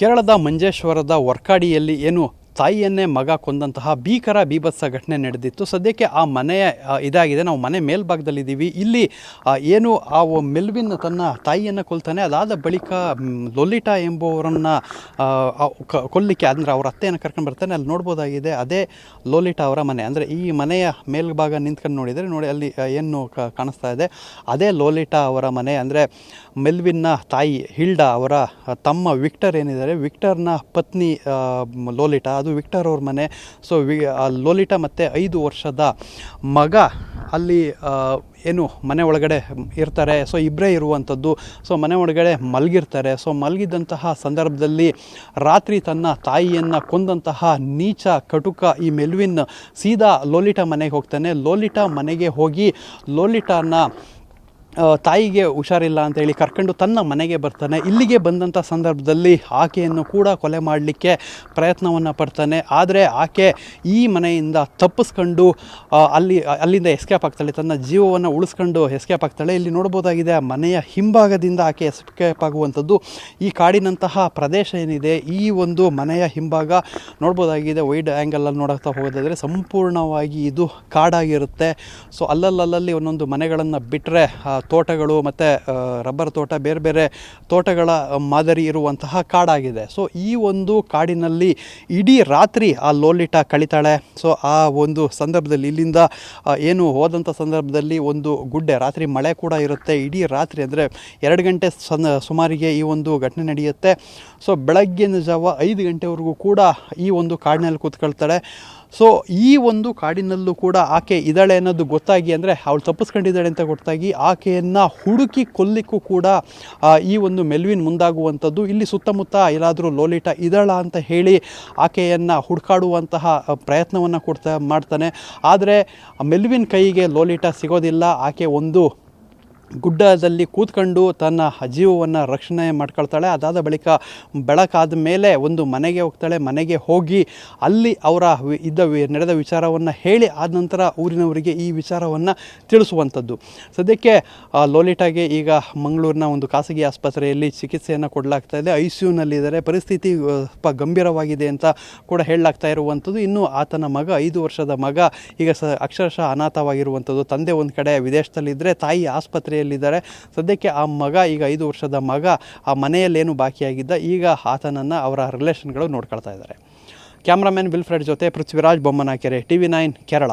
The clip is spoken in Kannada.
ಕೇರಳದ ಮಂಜೇಶ್ವರದ ವರ್ಕಾಡಿಯಲ್ಲಿ ಏನು ತಾಯಿಯನ್ನೇ ಮಗ ಕೊಂದಂತಹ ಭೀಕರ ಬೀಭತ್ಸ ಘಟನೆ ನಡೆದಿತ್ತು. ಸದ್ಯಕ್ಕೆ ಆ ಮನೆಯ ಇದಾಗಿದೆ. ನಾವು ಮನೆ ಮೇಲ್ಭಾಗದಲ್ಲಿದ್ದೀವಿ. ಇಲ್ಲಿ ಏನು ಆ ಮೆಲ್ವಿನ್ ತನ್ನ ತಾಯಿಯನ್ನು ಕೊಲ್ತಾನೆ. ಅದಾದ ಬಳಿಕ ಲೊಲಿಟಾ ಎಂಬುವರನ್ನು ಕೊಲ್ಲಿಕ್ಕೆ ಅಂದರೆ ಅವರ ಅತ್ತೆಯನ್ನು ಕರ್ಕೊಂಡು ಬರ್ತಾನೆ. ಅಲ್ಲಿ ನೋಡ್ಬೋದಾಗಿದೆ. ಅದೇ ಲೋಲಿಟಾ ಅವರ ಮನೆ. ಅಂದರೆ ಈ ಮನೆಯ ಮೇಲ್ಭಾಗ ನಿಂತ್ಕೊಂಡು ನೋಡಿದರೆ ನೋಡಿ ಅಲ್ಲಿ ಏನು ಕಾಣಿಸ್ತಾ ಇದೆ. ಅದೇ ಲೋಲಿಟಾ ಅವರ ಮನೆ. ಅಂದರೆ ಮೆಲ್ವಿನ್ನ ತಾಯಿ ಹಿಲ್ಡಾ ಅವರ ತಮ್ಮ ವಿಕ್ಟರ್ ಏನಿದ್ದಾರೆ. ವಿಕ್ಟರ್ನ ಪತ್ನಿ ಲೋಲಿಟಾ ಅದು ವಿಕ್ಟರ್ ಅವ್ರ ಮನೆ. ಸೊ ವಿ ಲೋಲಿಟ ಮತ್ತು ಐದು ವರ್ಷದ ಮಗ ಅಲ್ಲಿ ಏನು ಮನೆ ಒಳಗಡೆ ಇರ್ತಾರೆ. ಸೊ ಇಬ್ಬರೇ ಇರುವಂಥದ್ದು. ಸೊ ಮನೆ ಒಳಗಡೆ ಮಲಗಿರ್ತಾರೆ. ಸೊ ಮಲಗಿದಂತಹ ಸಂದರ್ಭದಲ್ಲಿ ರಾತ್ರಿ ತನ್ನ ತಾಯಿಯನ್ನು ಕೊಂದಂತಹ ನೀಚ ಕಟುಕ ಈ ಮೆಲ್ವಿನ್ ಸೀದಾ ಲೋಲಿಟಾ ಮನೆಗೆ ಹೋಗ್ತಾನೆ. ಲೋಲಿಟಾ ಮನೆಗೆ ಹೋಗಿ ಲೋಲಿಟಾನ ತಾಯಿಗೆ ಹುಷಾರಿಲ್ಲ ಅಂತ ಹೇಳಿ ಕರ್ಕೊಂಡು ತನ್ನ ಮನೆಗೆ ಬರ್ತಾನೆ. ಇಲ್ಲಿಗೆ ಬಂದಂಥ ಸಂದರ್ಭದಲ್ಲಿ ಆಕೆಯನ್ನು ಕೂಡ ಕೊಲೆ ಮಾಡಲಿಕ್ಕೆ ಪ್ರಯತ್ನವನ್ನು ಪಡ್ತಾನೆ. ಆದರೆ ಆಕೆ ಈ ಮನೆಯಿಂದ ತಪ್ಪಿಸ್ಕೊಂಡು ಅಲ್ಲಿ, ಅಲ್ಲಿಂದ ಎಸ್ಕೇಪ್ ಆಗ್ತಾಳೆ. ತನ್ನ ಜೀವವನ್ನು ಉಳಿಸ್ಕೊಂಡು ಎಸ್ಕೇಪ್ ಆಗ್ತಾಳೆ. ಇಲ್ಲಿ ನೋಡ್ಬೋದಾಗಿದೆ ಆ ಮನೆಯ ಹಿಂಭಾಗದಿಂದ ಆಕೆ ಎಸ್ಕೇಪ್ ಆಗುವಂಥದ್ದು. ಈ ಕಾಡಿನಂತಹ ಪ್ರದೇಶ ಏನಿದೆ, ಈ ಒಂದು ಮನೆಯ ಹಿಂಭಾಗ ನೋಡ್ಬೋದಾಗಿದೆ. ವೈಡ್ ಆ್ಯಂಗಲಲ್ಲಿ ನೋಡುತ್ತಾ ಹೋಗೋದಾದರೆ ಸಂಪೂರ್ಣವಾಗಿ ಇದು ಕಾಡಾಗಿರುತ್ತೆ. ಸೊ ಅಲ್ಲಲ್ಲಲ್ಲಿ ಒಂದೊಂದು ಮನೆಗಳನ್ನು ಬಿಟ್ಟರೆ ತೋಟಗಳು ಮತ್ತು ರಬ್ಬರ್ ತೋಟ, ಬೇರೆ ಬೇರೆ ತೋಟಗಳ ಮಾದರಿ ಇರುವಂತಹ ಕಾಡಾಗಿದೆ. ಸೊ ಈ ಒಂದು ಕಾಡಿನಲ್ಲಿ ಇಡೀ ರಾತ್ರಿ ಆ ಲೋಲಿಟ ಕಳಿತಾಳೆ. ಸೊ ಆ ಒಂದು ಸಂದರ್ಭದಲ್ಲಿ ಇಲ್ಲಿಂದ ಏನು ಹೋದಂಥ ಸಂದರ್ಭದಲ್ಲಿ ಒಂದು ಗುಡ್ಡೆ, ರಾತ್ರಿ ಮಳೆ ಕೂಡ ಇರುತ್ತೆ. ಇಡೀ ರಾತ್ರಿ ಅಂದರೆ ಎರಡು ಗಂಟೆ ಸನ್, ಸುಮಾರಿಗೆ ಈ ಒಂದು ಘಟನೆ ನಡೆಯುತ್ತೆ. ಸೊ ಬೆಳಗ್ಗಿನ ಜಾವ ಐದು ಗಂಟೆವರೆಗೂ ಕೂಡ ಈ ಒಂದು ಕಾಡಿನಲ್ಲಿ ಕೂತ್ಕೊಳ್ತಾಳೆ. ಸೊ ಈ ಒಂದು ಕಾಡಿನಲ್ಲೂ ಕೂಡ ಆಕೆ ಇದ್ದಾಳೆ ಅನ್ನೋದು ಗೊತ್ತಾಗಿ ಅಂದರೆ ಅವಳು ತಪ್ಪಿಸ್ಕೊಂಡಿದ್ದಾಳೆ ಅಂತ ಗೊತ್ತಾಗಿ ಆಕೆಯನ್ನು ಹುಡುಕಿ ಕೊಲ್ಲಿಕ್ಕೂ ಕೂಡ ಈ ಒಂದು ಮೆಲ್ವಿನ್ ಮುಂದಾಗುವಂಥದ್ದು. ಇಲ್ಲಿ ಸುತ್ತಮುತ್ತ ಏನಾದರೂ ಲೋಲಿಟ ಇದ್ದಾಳ ಅಂತ ಹೇಳಿ ಆಕೆಯನ್ನು ಹುಡುಕಾಡುವಂತಹ ಪ್ರಯತ್ನವನ್ನು ಕೊಡ್ತಾ ಮಾಡ್ತಾನೆ. ಆದರೆ ಮೆಲ್ವಿನ್ ಕೈಗೆ ಲೋಲಿಟ ಸಿಗೋದಿಲ್ಲ. ಆಕೆ ಒಂದು ಗುಡ್ಡದಲ್ಲಿ ಕೂತ್ಕೊಂಡು ತನ್ನ ಜೀವವನ್ನು ರಕ್ಷಣೆ ಮಾಡ್ಕೊಳ್ತಾಳೆ. ಅದಾದ ಬಳಿಕ ಬೆಳಕಾದ ಮೇಲೆ ಒಂದು ಮನೆಗೆ ಹೋಗ್ತಾಳೆ. ಮನೆಗೆ ಹೋಗಿ ಅಲ್ಲಿ ಅವರ ಇದ್ದ ನಡೆದ ವಿಚಾರವನ್ನು ಹೇಳಿ, ಆದ ನಂತರ ಊರಿನವರಿಗೆ ಈ ವಿಚಾರವನ್ನು ತಿಳಿಸುವಂಥದ್ದು. ಸದ್ಯಕ್ಕೆ ಲೋಲಿಟಾಗೆ ಈಗ ಮಂಗಳೂರಿನ ಒಂದು ಖಾಸಗಿ ಆಸ್ಪತ್ರೆಯಲ್ಲಿ ಚಿಕಿತ್ಸೆಯನ್ನು ಕೊಡಲಾಗ್ತಾ ಇದೆ. ಐ ಸಿ ಯುನಲ್ಲಿದ್ದಾರೆ ಪರಿಸ್ಥಿತಿ ಸ್ವಲ್ಪ ಗಂಭೀರವಾಗಿದೆ ಅಂತ ಕೂಡ ಹೇಳಲಾಗ್ತಾ ಇರುವಂಥದ್ದು. ಇನ್ನು ಆತನ ಮಗ, ಐದು ವರ್ಷದ ಮಗ, ಈಗ ಸ, ಅಕ್ಷರಶಃ ಅನಾಥವಾಗಿರುವಂಥದ್ದು. ತಂದೆ ಒಂದು ಕಡೆ ವಿದೇಶದಲ್ಲಿದ್ದರೆ ತಾಯಿ ಆಸ್ಪತ್ರೆಯಲ್ಲಿದ್ದಾರೆ ಸದ್ಯಕ್ಕೆ ಆ ಮಗ, ಈಗ ಐದು ವರ್ಷದ ಮಗ, ಆ ಮನೆಯಲ್ಲೇನು ಬಾಕಿಯಾಗಿದ್ದ, ಈಗ ಆತನನ್ನು ಅವರ ರಿಲೇಷನ್ಗಳು ನೋಡ್ಕೊಳ್ತಾ ಇದ್ದಾರೆ. ಕ್ಯಾಮ್ರಾಮನ್ ವಿಲ್ಫ್ರೆಡ್ ಜೊತೆ Prithviraj Bommanakere T V nine, Kerala.